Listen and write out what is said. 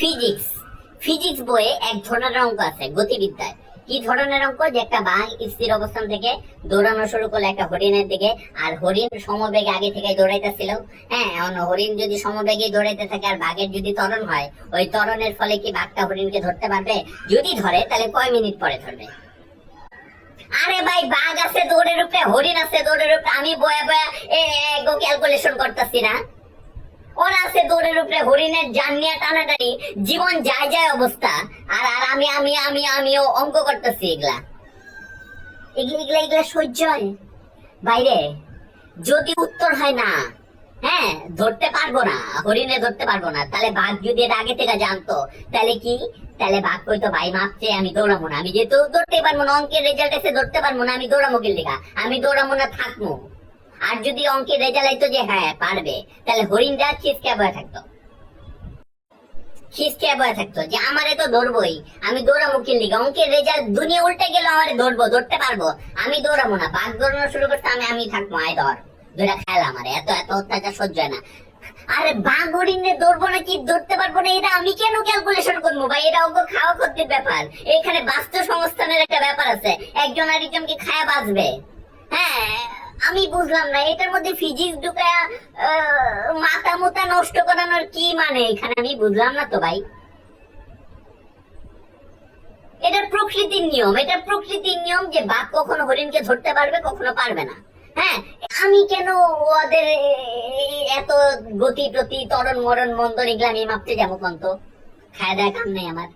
Physics physics বইয়ে এক ধরনের অঙ্ক আছে গতিবিদ্যায় কি ধরনের অঙ্ক যে একটা বাঘ স্থির অবস্থান থেকে দৌড়ানো শুরু করল একটা হরিণের দিকে আর হরিণ সমবেগে আগে থেকে দৌড়াইতেছিল হ্যাঁ এখন হরিণ যদি সমবেগে দৌড়াইতে থাকে আর বাঘের যদি ত্বরণ হয় ওই ত্বরণের ফলে কি বাঘটা হরিণকে ধরতে পারবে যদি ধরে তাহলে কয় মিনিট পরে ধরবে আরে ভাই বাঘ আছে দৌড়ের উপরে হরিণ আছে দৌড়ের উপরে আমি বয়া বয়া ক্যালকুলেশন করতেছি না দৌড়ের উপরে হরিণের টানাটানি। জীবন যায় যায় অবস্থা। আর আর আমি আমি আমি আমিও অঙ্ক করতেছি এগুলা। এগুলা এগুলা এগুলা সহ্য হয়। বাইরে, যদি উত্তর হয় না হ্যাঁ ধরতে পারব না। হরিণে ধরতে পারব না। তাহলে বাঘ যদি এটা আগে থেকে জানতো, তাহলে কি? তাহলে বাঘ কইতো, ভাই মাপছে আমি দৌড়াবো না। আমি যেহেতু ধরতে পারব না, অঙ্কের রেজাল্ট এসে ধরতে পারব না, আমি দৌড়াবো কি লেখা আমি দৌড়াবো না, থাকব। আর যদি অঙ্কের রেজাল্ট আইতো যে হ্যাঁ পারবে, তাহলে হরিণটা খিসকে বয়ে থাকতো। খিসকে বয়ে থাকতো যে আমারে তো ধরবোই, আমি দৌড়াবো কি লিগা? অঙ্কের রেজাল্ট দুনিয়া উল্টে গেল, আমারে ধরবো, ধরতে পারব। আমি দৌড়াবো না বাঘ দৌড়ানো শুরু করতে আমি আমি থাকব, আয় ধর। ধরে খেয়াল আমার, এত এত অত্যাচার সহ্য হয় না। আরে বাঘ হরিণে ধরবো না কি, ধরতে পারব না, এটা আমি কেন ক্যালকুলেশন করব ভাই? এটা অঙ্ক খাওয়া করতে ব্যাপার। এখানে বাস্তু সংস্থানের একটা ব্যাপার আছে। একজন আরেকজনকে খায়া বাঁচবে। আমি বুঝলাম না, এটার মধ্যে ফিজিক্স ঢুকা মাথা মুতা নষ্ট করানোর কি মানে এখানে আমি বুঝলাম না তো ভাই। এটা প্রকৃতির নিয়ম, এটা প্রকৃতির নিয়ম যে বাঘ কখনো হরিণকে ধরতে পারবে, কখনো পারবে না। হ্যাঁ আমি কেন ওদের এত গতি প্রতি তরণ মরণ মন্দন এগুলো আমি মাপতে যাব কন্ত? খায় দেয় কাম নেই আমার।